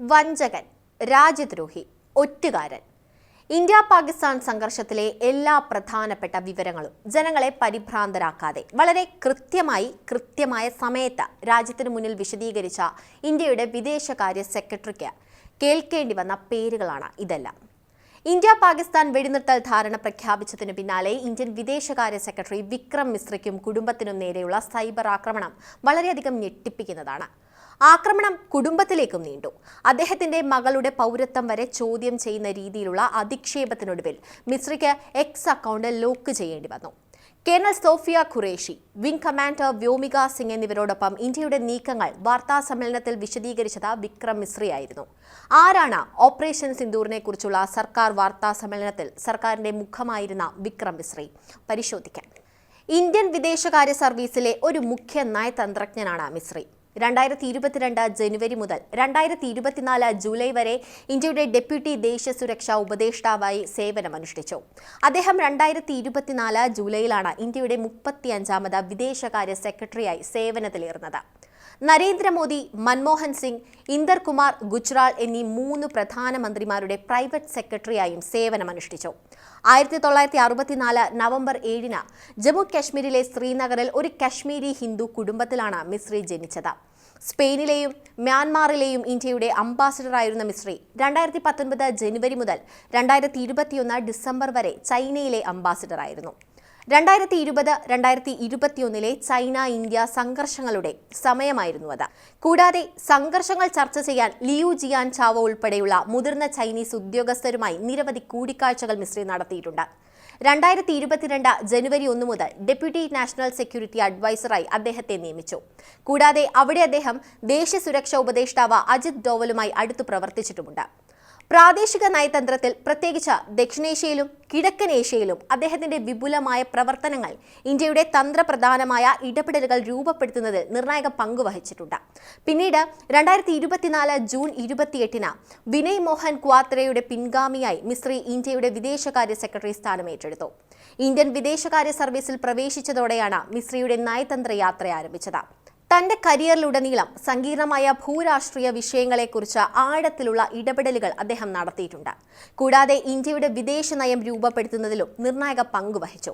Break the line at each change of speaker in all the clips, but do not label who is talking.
വഞ്ചകൻ രാജ്യദ്രോഹി ഒറ്റുകാരൻ. India Pakistan സംഘർഷത്തിലെ എല്ലാ പ്രധാനപ്പെട്ട വിവരങ്ങളും ജനങ്ങളെ പരിഭ്രാന്തരാക്കാതെ വളരെ കൃത്യമായി കൃത്യമായ സമയത്ത് രാജ്യത്തിനു മുന്നിൽ വിശദീകരിച്ച ഇന്ത്യയുടെ വിദേശകാര്യ സെക്രട്ടറിക്ക് കേൾക്കേണ്ടി വന്ന പേരുകളാണ് ഇതെല്ലാം. ഇന്ത്യ പാകിസ്ഥാൻ വെടിനിർത്തൽ ധാരണ പ്രഖ്യാപിച്ചതിനു പിന്നാലെ ഇന്ത്യൻ വിദേശകാര്യ സെക്രട്ടറി വിക്രം മിശ്രയ്ക്കും കുടുംബത്തിനും നേരെയുള്ള സൈബർ ആക്രമണം വളരെയധികം ഞെട്ടിപ്പിക്കുന്നതാണ്. ആക്രമണം കുടുംബത്തിലേക്കും നീണ്ടു. അദ്ദേഹത്തിന്റെ മകളുടെ പൗരത്വം വരെ ചോദ്യം ചെയ്യുന്ന രീതിയിലുള്ള അധിക്ഷേപത്തിനൊടുവിൽ മിശ്രയ്ക്ക് എക്സ് അക്കൗണ്ട് ലോക്ക് ചെയ്യേണ്ടി വന്നു. Colonel Sofiya Qureshi wing commander Vyomika Singh എന്നിവരോടൊപ്പം ഇന്ത്യയുടെ നീക്കങ്ങൾ വാർത്താ സമ്മേളനത്തിൽ വിശദീകരിച്ചത് വിക്രം മിശ്രയായിരുന്നു. ആരാണ് ഓപ്പറേഷൻ സിന്ദൂറിനെ കുറിച്ചുള്ള സർക്കാർ വാർത്താ സമ്മേളനത്തിൽ സർക്കാരിന്റെ മുഖമായിരുന്ന വിക്രം മിശ്രി? പരിശോധിക്കാം. ഇന്ത്യൻ വിദേശകാര്യ സർവീസിലെ ഒരു മുഖ്യ നയതന്ത്രജ്ഞനാണ് മിശ്രി. രണ്ടായിരത്തി ഇരുപത്തിരണ്ട് ജനുവരി മുതൽ രണ്ടായിരത്തി ഇരുപത്തിനാല് ജൂലൈ വരെ ഇന്ത്യയുടെ ഡെപ്യൂട്ടി ദേശീയ സുരക്ഷാ ഉപദേഷ്ടാവായി സേവനമനുഷ്ഠിച്ചു. അദ്ദേഹം രണ്ടായിരത്തി ഇരുപത്തിനാല് ജൂലൈയിലാണ് ഇന്ത്യയുടെ മുപ്പത്തിയഞ്ചാമത് വിദേശകാര്യ സെക്രട്ടറിയായി സേവനത്തിലേറുന്നത്. നരേന്ദ്രമോദി മൻമോഹൻ സിംഗ് ഇന്ദർകുമാർ ഗുജ്റാൾ എന്നീ മൂന്ന് പ്രധാനമന്ത്രിമാരുടെ പ്രൈവറ്റ് സെക്രട്ടറിയായും സേവനമനുഷ്ഠിച്ചു. ആയിരത്തി തൊള്ളായിരത്തി അറുപത്തിനാല് നവംബർ ഏഴിന് ജമ്മു കശ്മീരിലെ ശ്രീനഗറിൽ ഒരു കശ്മീരി ഹിന്ദു കുടുംബത്തിലാണ് മിശ്രി ജനിച്ചത്. സ്പെയിനിലെയും മ്യാൻമാറിലെയും ഇന്ത്യയുടെ അംബാസിഡറായിരുന്ന മിശ്രി രണ്ടായിരത്തി പത്തൊൻപത് ജനുവരി മുതൽ രണ്ടായിരത്തി ഇരുപത്തിയൊന്ന് ഡിസംബർ വരെ ചൈനയിലെ അംബാസിഡറായിരുന്നു. രണ്ടായിരത്തി ഇരുപത് രണ്ടായിരത്തി ഇരുപത്തിയൊന്നിലെ ചൈന ഇന്ത്യ സംഘർഷങ്ങളുടെ സമയമായിരുന്നു അത്. കൂടാതെ സംഘർഷങ്ങൾ ചർച്ച ചെയ്യാൻ ലിയു ജിയാൻ ചാവോ ഉൾപ്പെടെയുള്ള മുതിർന്ന ചൈനീസ് ഉദ്യോഗസ്ഥരുമായി നിരവധി കൂടിക്കാഴ്ചകൾ മിശ്രി നടത്തിയിട്ടുണ്ട്. രണ്ടായിരത്തി ഇരുപത്തിരണ്ട് ജനുവരി ഒന്ന് മുതൽ ഡെപ്യൂട്ടി നാഷണൽ സെക്യൂരിറ്റി അഡ്വൈസറായി അദ്ദേഹത്തെ നിയമിച്ചു. കൂടാതെ അവിടെ അദ്ദേഹം ദേശീയ സുരക്ഷാ ഉപദേഷ്ടാവ് അജിത് ഡോവലുമായി അടുത്തു പ്രവർത്തിച്ചിട്ടുമുണ്ട്. പ്രാദേശിക നയതന്ത്രത്തിൽ പ്രത്യേകിച്ച് ദക്ഷിണേഷ്യയിലും കിഴക്കൻ ഏഷ്യയിലും അദ്ദേഹത്തിന്റെ വിപുലമായ പ്രവർത്തനങ്ങൾ ഇന്ത്യയുടെ തന്ത്രപ്രധാനമായ ഇടപെടലുകൾ രൂപപ്പെടുത്തുന്നതിൽ നിർണായക പങ്ക് വഹിച്ചിട്ടുണ്ട്. പിന്നീട് രണ്ടായിരത്തി ഇരുപത്തിനാല് ജൂൺ ഇരുപത്തിയെട്ടിന് വിനയ് മോഹൻ ക്വാത്രയുടെ പിൻഗാമിയായി മിശ്രി ഇന്ത്യയുടെ വിദേശകാര്യ സെക്രട്ടറി സ്ഥാനം ഏറ്റെടുത്തു. ഇന്ത്യൻ വിദേശകാര്യ സർവീസിൽ പ്രവേശിച്ചതോടെയാണ് മിശ്രിയുടെ നയതന്ത്ര യാത്ര ആരംഭിച്ചത്. തന്റെ കരിയറിലുടനീളം സങ്കീർണമായ ഭൂരാഷ്ട്രീയ വിഷയങ്ങളെക്കുറിച്ച് ആഴത്തിലുള്ള ഇടപെടലുകൾ അദ്ദേഹം നടത്തിയിട്ടുണ്ട്. കൂടാതെ ഇന്ത്യയുടെ വിദേശ നയം രൂപപ്പെടുത്തുന്നതിലും നിർണായക പങ്ക് വഹിച്ചു.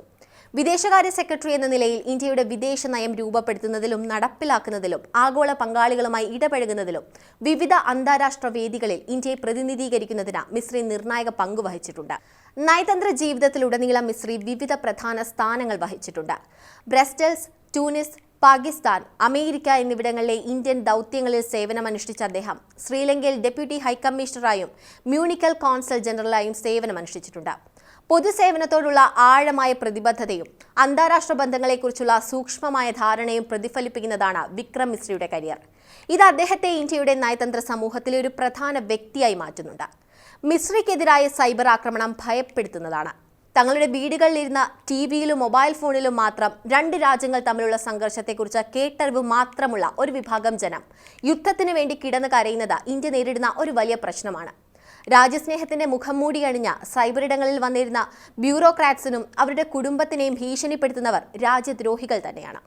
വിദേശകാര്യ സെക്രട്ടറി എന്ന നിലയിൽ ഇന്ത്യയുടെ വിദേശ നയം രൂപപ്പെടുത്തുന്നതിലും നടപ്പിലാക്കുന്നതിലും ആഗോള പങ്കാളികളുമായി ഇടപഴകുന്നതിലും വിവിധ അന്താരാഷ്ട്ര വേദികളിൽ ഇന്ത്യയെ പ്രതിനിധീകരിക്കുന്നതിന് മിശ്രി നിർണായക പങ്ക് വഹിച്ചിട്ടുണ്ട്. നയതന്ത്ര ജീവിതത്തിലുടനീളം മിശ്രി വിവിധ പ്രധാന സ്ഥാനങ്ങൾ വഹിച്ചിട്ടുണ്ട്. ബ്രസ്റ്റൽസ് ട്യൂണിസ് പാകിസ്ഥാൻ അമേരിക്ക എന്നിവിടങ്ങളിലെ ഇന്ത്യൻ ദൗത്യങ്ങളിൽ സേവനമനുഷ്ഠിച്ച അദ്ദേഹം ശ്രീലങ്കയിൽ ഡെപ്യൂട്ടി ഹൈക്കമ്മീഷണറായും മ്യൂണിക്കൽ കോൺസൽ ജനറലായും സേവനമനുഷ്ഠിച്ചിട്ടുണ്ട്. പൊതുസേവനത്തോടുള്ള ആഴമായ പ്രതിബദ്ധതയും അന്താരാഷ്ട്ര ബന്ധങ്ങളെക്കുറിച്ചുള്ള സൂക്ഷ്മമായ ധാരണയും പ്രതിഫലിപ്പിക്കുന്നതാണ് വിക്രം മിശ്രയുടെ കരിയർ. ഇത് അദ്ദേഹത്തെ ഇന്ത്യയുടെ നയതന്ത്ര സമൂഹത്തിലെ ഒരു പ്രധാന വ്യക്തിയായി മാറ്റുന്നുണ്ട്. മിശ്രയ്ക്കെതിരായ സൈബർ ആക്രമണം ഭയപ്പെടുത്തുന്നതാണ്. തങ്ങളുടെ വീടുകളിലിരുന്ന ടി വിയിലും മൊബൈൽ ഫോണിലും മാത്രം രണ്ട് രാജ്യങ്ങൾ തമ്മിലുള്ള സംഘർഷത്തെക്കുറിച്ച് കേട്ടറിവ് മാത്രമുള്ള ഒരു വിഭാഗം ജനം. യുദ്ധത്തിന് വേണ്ടി കിടന്ന് കരയുന്നത് ഇന്ത്യ നേരിടുന്ന ഒരു വലിയ പ്രശ്നമാണ്. രാജ്യസ്നേഹത്തിന്റെ മുഖം മൂടി അണിഞ്ഞ സൈബറിടങ്ങളിൽ വന്നിരുന്ന ബ്യൂറോക്രാറ്റ്സിനും അവരുടെ കുടുംബത്തിനെയും ഭീഷണിപ്പെടുത്തുന്നവർ രാജ്യദ്രോഹികൾ തന്നെയാണ്.